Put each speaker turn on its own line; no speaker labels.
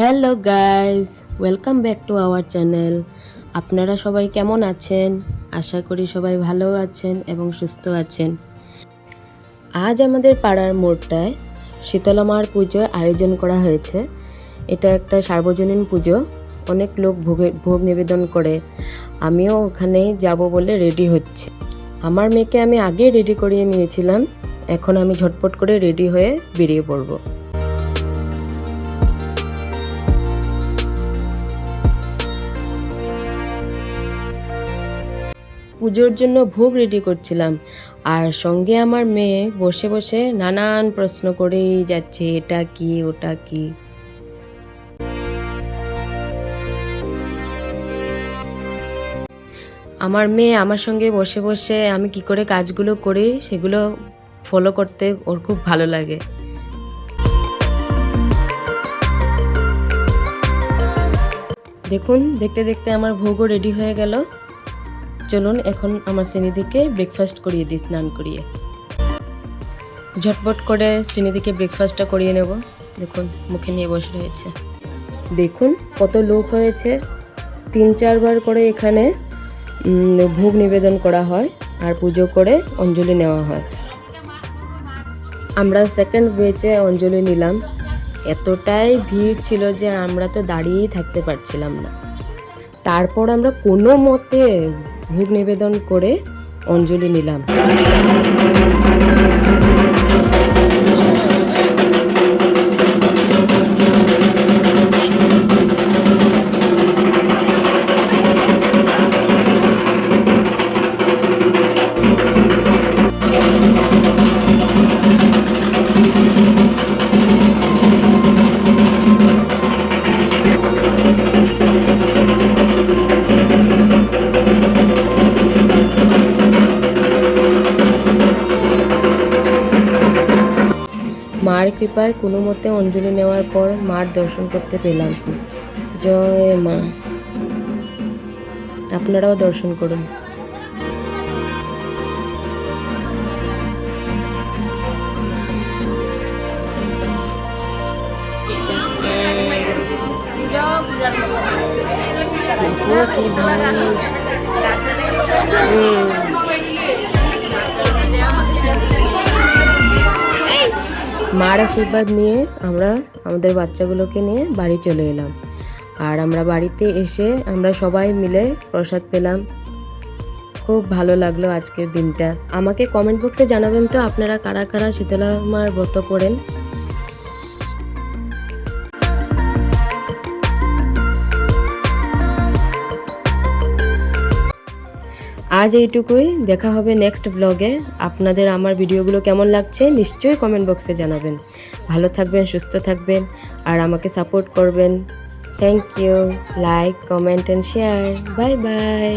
Hello guys welcome back to our channel আপনারা সবাই কেমন আছেন? আশা করি সবাই ভালো আছেন এবং সুস্থ আছেন। আজ আমাদের পাড়ার মোড়টায় শীতলা মার পুজোর আয়োজন করা হয়েছে। এটা একটা সার্বজনীন পুজো। অনেক লোক ভোগে, ভোগ নিবেদন করে। আমিও ওখানে যাব বলে রেডি হচ্ছে। আমার মেয়েকে আমি আগে রেডি করিয়ে নিয়েছিলাম। এখন আমি ঝটপট করে রেডি হয়ে বেরিয়ে পড়ব। পুজোর জন্য ভোগ রেডি করছিলাম। আর সঙ্গে আমার মেয়ে বসে বসে নানান প্রশ্ন করেই যাচ্ছে, এটা কি, ওটা কি? আমার মেয়ে আমার সঙ্গে বসে বসে আমি কি করে কাজগুলো করি সেগুলো ফলো করতে ওর খুব ভালো লাগে। দেখুন, দেখতে দেখতে আমার ভোগও রেডি হয়ে গেল। চলুন, এখন আমার শ্রেণীদিকে ব্রেকফাস্ট করিয়ে দিই, স্নান করিয়ে। ঝটপট করে শ্রেণীদিকে ব্রেকফাস্টটা করিয়ে নেব। দেখুন, মুখে নিয়ে বসে রয়েছে। দেখুন, কত লোক হয়েছে। তিন চারবার করে এখানে ভোগ নিবেদন করা হয় আর পুজো করে অঞ্জলি নেওয়া হয়। আমরা সেকেন্ড বেচে অঞ্জলি নিলাম। এতটাই ভিড় ছিল যে আমরা তো দাঁড়িয়েই থাকতে পারছিলাম না। তারপর আমরা কোনো মতে ভোগ নিবেদন করে অঞ্জলি নিলাম। কৃপায় কোনো মতে অঞ্জলি নেওয়ার পর মার দর্শন করতে পেলাম। জয় মা। আপনারাও দর্শন করুন। কি মার আশীর্বাদ নিয়ে আমরা আমাদের বাচ্চাগুলোকে নিয়ে বাড়ি চলে এলাম। আর আমরা বাড়িতে এসে আমরা সবাই মিলে প্রসাদ পেলাম। খুব ভালো লাগল আজকের দিনটা। আমাকে কমেন্ট বক্সে জানাবেন তো আপনারা কারা কারা শীতলা মার ব্রত করেন। আজ এইটুকুই। দেখা হবে নেক্সট ব্লগে আপনাদের আমার ভিডিওগুলো কেমন লাগছে নিশ্চয়ই কমেন্ট বক্সে জানাবেন। ভালো থাকবেন, সুস্থ থাকবেন, আর আমাকে সাপোর্ট করবেন। Thank you like comment and share bye bye